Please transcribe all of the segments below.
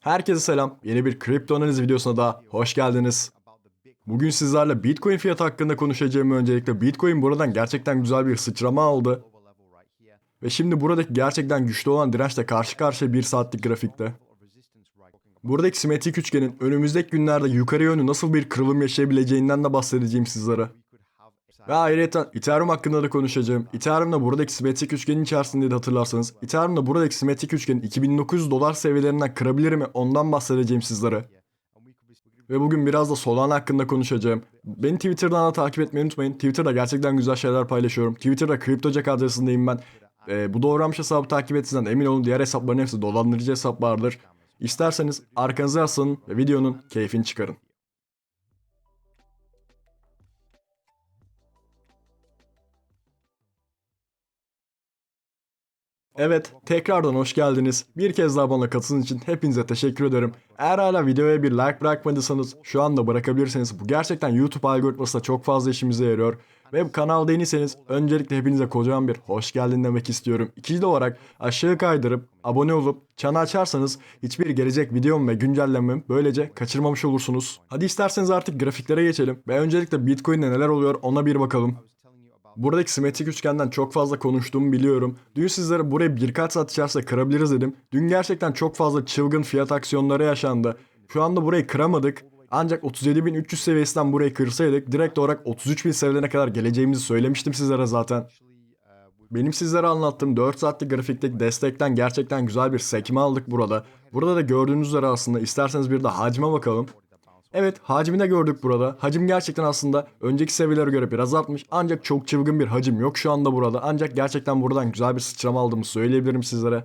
Herkese selam. Yeni bir kripto analiz videosuna da hoş geldiniz. Bugün sizlerle Bitcoin fiyatı hakkında konuşacağım öncelikle. Bitcoin buradan gerçekten güzel bir sıçrama aldı. Ve şimdi buradaki gerçekten güçlü olan dirençle karşı karşıya 1 saatlik grafikte. Buradaki simetrik üçgenin önümüzdeki günlerde yukarı yönlü nasıl bir kırılım yaşayabileceğinden de bahsedeceğim sizlere. Ve ayrıca Ethereum hakkında da konuşacağım. Ethereum'da buradaki simetrik üçgenin içerisinde de hatırlarsanız Ethereum'da buradaki simetrik üçgenin 2900 dolar seviyelerinden kırabilir mi ondan bahsedeceğim sizlere. Ve bugün biraz da Solana hakkında konuşacağım. Beni Twitter'dan da takip etmeyi unutmayın. Twitter'da gerçekten güzel şeyler paylaşıyorum. Twitter'da CryptoJack adresindeyim ben. Ee, bu doğranmış hesabı takip ettiğinizden emin olun diğer hesapların hepsi dolandırıcı hesaplardır. İsterseniz arkanıza yaslanın ve videonun keyfini çıkarın. Evet, tekrardan hoş geldiniz. Bir kez daha bana katılın için hepinize teşekkür ederim. Eğer hala videoya bir like bırakmadıysanız şu anda bırakabilirsiniz. Bu gerçekten YouTube algoritmasında çok fazla işimize yarıyor. Ve kanalda yeniyseniz öncelikle hepinize kocaman bir hoş geldin demek istiyorum. İkinci olarak aşağı kaydırıp abone olup çanı açarsanız hiçbir gelecek videom ve güncellemem böylece kaçırmamış olursunuz. Hadi isterseniz artık grafiklere geçelim ve öncelikle Bitcoin'de neler oluyor ona bir bakalım. Buradaki simetrik üçgenden çok fazla konuştuğumu biliyorum. Dün sizlere burayı birkaç saat içerisinde kırabiliriz dedim. Dün gerçekten çok fazla çılgın fiyat aksiyonları yaşandı. Şu anda burayı kıramadık. Ancak 37.300 seviyesinden burayı kırsaydık direkt olarak 33.000 seviyelerine kadar geleceğimizi söylemiştim sizlere zaten. Benim sizlere anlattığım 4 saatlik grafikteki destekten gerçekten güzel bir sekme aldık burada. Burada da gördüğünüz üzere aslında isterseniz bir de hacme bakalım. Evet hacmini de gördük burada. Hacim gerçekten aslında önceki seviyelere göre biraz artmış. Ancak çok çılgın bir hacim yok şu anda burada. Ancak gerçekten buradan güzel bir sıçrama aldığımı söyleyebilirim sizlere.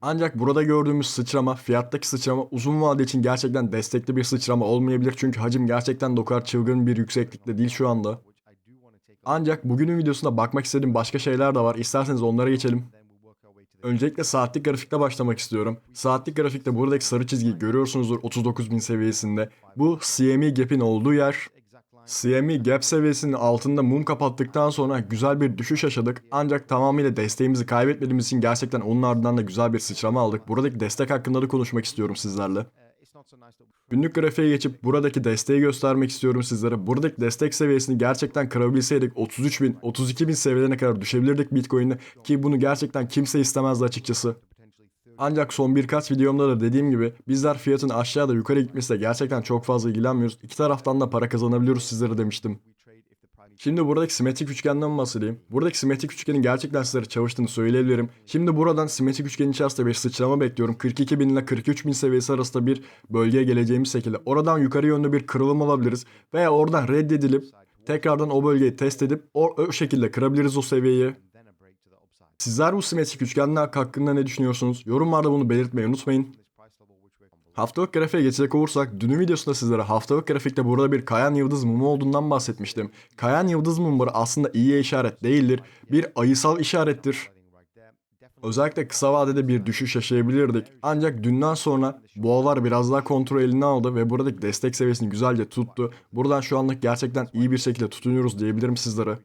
Ancak burada gördüğümüz sıçrama, fiyattaki sıçrama uzun vade için gerçekten destekli bir sıçrama olmayabilir. Çünkü hacim gerçekten de o kadar çılgın bir yükseklikte değil şu anda. Ancak bugünün videosunda bakmak istediğim başka şeyler de var. İsterseniz onlara geçelim. Öncelikle saatlik grafikte başlamak istiyorum. Saatlik grafikte buradaki sarı çizgiyi görüyorsunuzdur 39.000 seviyesinde. Bu CME Gap'in olduğu yer. CME Gap seviyesinin altında mum kapattıktan sonra güzel bir düşüş yaşadık. Ancak tamamıyla desteğimizi kaybetmediğimiz için gerçekten onun ardından da güzel bir sıçrama aldık. Buradaki destek hakkında da konuşmak istiyorum sizlerle. Günlük grafiğe geçip buradaki desteği göstermek istiyorum sizlere. Buradaki destek seviyesini gerçekten kırabilseydik 33 bin, 32 bin seviyelerine kadar düşebilirdik Bitcoin'de ki bunu gerçekten kimse istemezdi açıkçası. Ancak son birkaç videomda da dediğim gibi bizler fiyatın aşağıda yukarı gitmesiyle gerçekten çok fazla ilgilenmiyoruz. İki taraftan da para kazanabiliyoruz sizlere demiştim. Şimdi buradaki simetrik üçgenden bahsedeyim. Buradaki simetrik üçgenin gerçekten sizlere çalıştığını söyleyebilirim. Şimdi buradan simetrik üçgenin içerisinde bir sıçrama bekliyorum. 42 bin ile 43 bin seviyesi arasında bir bölgeye geleceğimiz şekilde. Oradan yukarı yönlü bir kırılım alabiliriz. Veya oradan reddedilip tekrardan o bölgeyi test edip o, o şekilde kırabiliriz o seviyeyi. Sizler bu simetrik üçgenler hakkında ne düşünüyorsunuz? Yorumlarda bunu belirtmeyi unutmayın. Haftalık grafiğe geçecek olursak dünün videosunda sizlere haftalık grafikte burada bir kayan yıldız mumu olduğundan bahsetmiştim. Kayan yıldız mumları aslında iyiye işaret değildir. Bir ayısal işarettir. Özellikle kısa vadede bir düşüş yaşayabilirdik. Ancak dünden sonra boğalar biraz daha kontrol eline aldı ve buradaki destek seviyesini güzelce tuttu. Buradan şu anlık gerçekten iyi bir şekilde tutunuyoruz diyebilirim sizlere.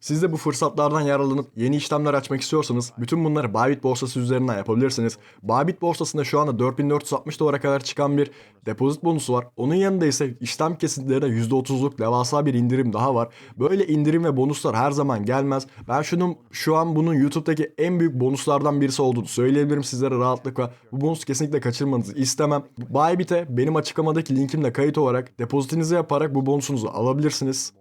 Siz de bu fırsatlardan yararlanıp yeni işlemler açmak istiyorsanız bütün bunları Bybit borsası üzerinden yapabilirsiniz. Bybit borsasında şu anda 4460 dolara kadar çıkan bir depozit bonusu var. Onun yanında ise işlem kesintilerine %30'luk devasa bir indirim daha var. Böyle indirim ve bonuslar her zaman gelmez. Ben şunun şu an bunun YouTube'daki en büyük bonuslardan birisi olduğunu söyleyebilirim sizlere rahatlıkla. Bu bonus kesinlikle kaçırmanızı istemem. Bybit'e benim açıklamadaki linkimle kayıt olarak depozitinizi yaparak bu bonusunuzu alabilirsiniz.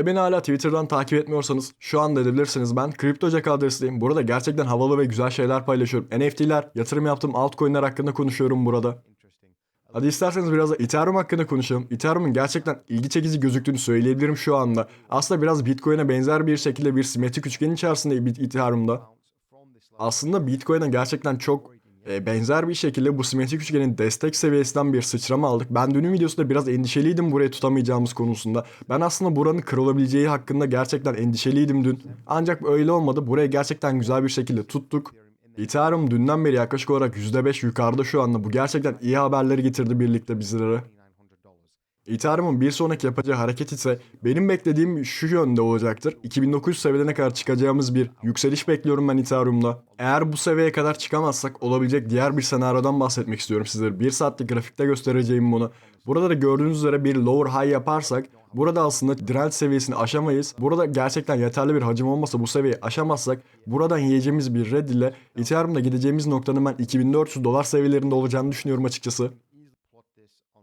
Ve beni hala Twitter'dan takip etmiyorsanız şu anda edebilirsiniz. Ben CryptoJack adresindeyim. Burada gerçekten havalı ve güzel şeyler paylaşıyorum. NFT'ler, yatırım yaptığım altcoin'ler hakkında konuşuyorum burada. Hadi isterseniz biraz da Ethereum hakkında konuşalım. Ethereum'un gerçekten ilgi çekici gözüktüğünü söyleyebilirim şu anda. Aslında biraz Bitcoin'e benzer bir şekilde bir simetrik üçgen içerisinde Ethereum'da. Aslında Bitcoin'e gerçekten çok e, benzer bir şekilde bu simetrik üçgenin destek seviyesinden bir sıçrama aldık. Ben dünün videosunda biraz endişeliydim burayı tutamayacağımız konusunda. Ben aslında buranın kırılabileceği hakkında gerçekten endişeliydim dün. Ancak öyle olmadı. Burayı gerçekten güzel bir şekilde tuttuk. Ethereum dünden beri yaklaşık olarak %5 yukarıda şu anda. Bu gerçekten iyi haberleri getirdi birlikte bizlere. Ethereum'un bir sonraki yapacağı hareket ise benim beklediğim şu yönde olacaktır. 2900 seviyelerine kadar çıkacağımız bir yükseliş bekliyorum ben Ethereum'da. Eğer bu seviyeye kadar çıkamazsak olabilecek diğer bir senaryodan bahsetmek istiyorum sizlere. Bir saatlik grafikte göstereceğim bunu. Burada da gördüğünüz üzere bir lower high yaparsak burada aslında direnç seviyesini aşamayız. Burada gerçekten yeterli bir hacim olmasa bu seviyeyi aşamazsak buradan yiyeceğimiz bir red ile Ethereum'da gideceğimiz noktanın ben 2400 dolar seviyelerinde olacağını düşünüyorum açıkçası.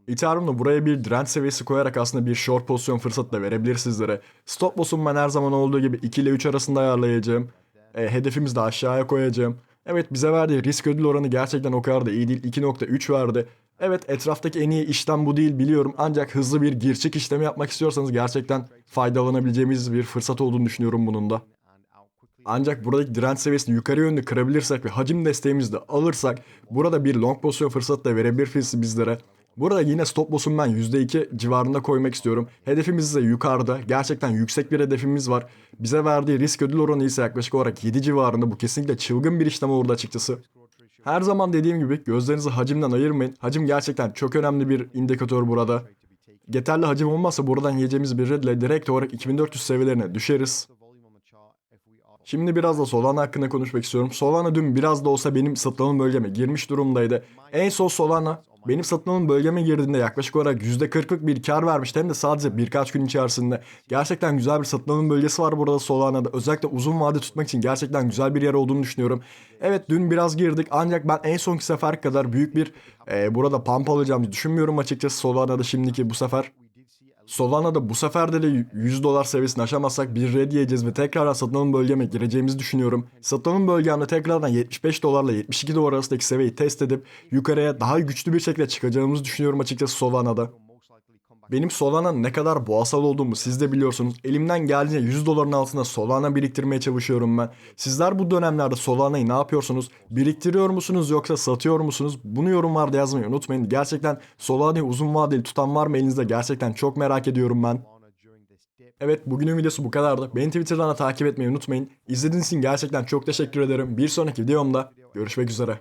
Ethereum'da buraya bir direnç seviyesi koyarak aslında bir short pozisyon fırsatı da verebilir sizlere. Stop loss'umu ben her zaman olduğu gibi 2 ile 3 arasında ayarlayacağım. E, hedefimizi de aşağıya koyacağım. Evet bize verdiği risk ödül oranı gerçekten o kadar da iyi değil. 2.3 verdi. Evet etraftaki en iyi işlem bu değil biliyorum ancak hızlı bir gir çık işlemi yapmak istiyorsanız gerçekten faydalanabileceğimiz bir fırsat olduğunu düşünüyorum bunun da. Ancak buradaki direnç seviyesini yukarı yönlü kırabilirsek ve hacim desteğimizi de alırsak burada bir long pozisyon fırsatı da verebilir bizlere. Burada yine stop loss'umu ben %2 civarında koymak istiyorum. Hedefimiz ise yukarıda. Gerçekten yüksek bir hedefimiz var. Bize verdiği risk ödül oranı ise yaklaşık olarak 7 civarında. Bu kesinlikle çılgın bir işlem oldu açıkçası. Her zaman dediğim gibi gözlerinizi hacimden ayırmayın. Hacim gerçekten çok önemli bir indikatör burada. Yeterli hacim olmazsa buradan yiyeceğimiz bir redle direkt olarak 2400 seviyelerine düşeriz. Şimdi biraz da Solana hakkında konuşmak istiyorum. Solana dün biraz da olsa benim satın bölgeme girmiş durumdaydı. En son Solana benim satın bölgeme girdiğinde yaklaşık olarak %40'lık bir kar vermişti. Hem de sadece birkaç gün içerisinde. Gerçekten güzel bir satın bölgesi var burada Solana'da. Özellikle uzun vade tutmak için gerçekten güzel bir yer olduğunu düşünüyorum. Evet dün biraz girdik ancak ben en sonki sefer kadar büyük bir e, burada pump alacağımı düşünmüyorum açıkçası Solana'da şimdiki bu sefer. Solana'da bu sefer de 100 dolar seviyesini aşamazsak bir red yiyeceğiz ve tekrardan satın alım bölgeme gireceğimizi düşünüyorum. Satın alım bölgemde tekrardan 75 dolarla 72 dolar arasındaki seviyeyi test edip yukarıya daha güçlü bir şekilde çıkacağımızı düşünüyorum açıkçası Solana'da. Benim Solana ne kadar boğasal olduğumu siz de biliyorsunuz. Elimden geldiğince 100 doların altında Solana biriktirmeye çalışıyorum ben. Sizler bu dönemlerde Solana'yı ne yapıyorsunuz? Biriktiriyor musunuz yoksa satıyor musunuz? Bunu yorumlarda yazmayı unutmayın. Gerçekten Solana'yı uzun vadeli tutan var mı elinizde? Gerçekten çok merak ediyorum ben. Evet bugünün videosu bu kadardı. Beni Twitter'dan da takip etmeyi unutmayın. İzlediğiniz için gerçekten çok teşekkür ederim. Bir sonraki videomda görüşmek üzere.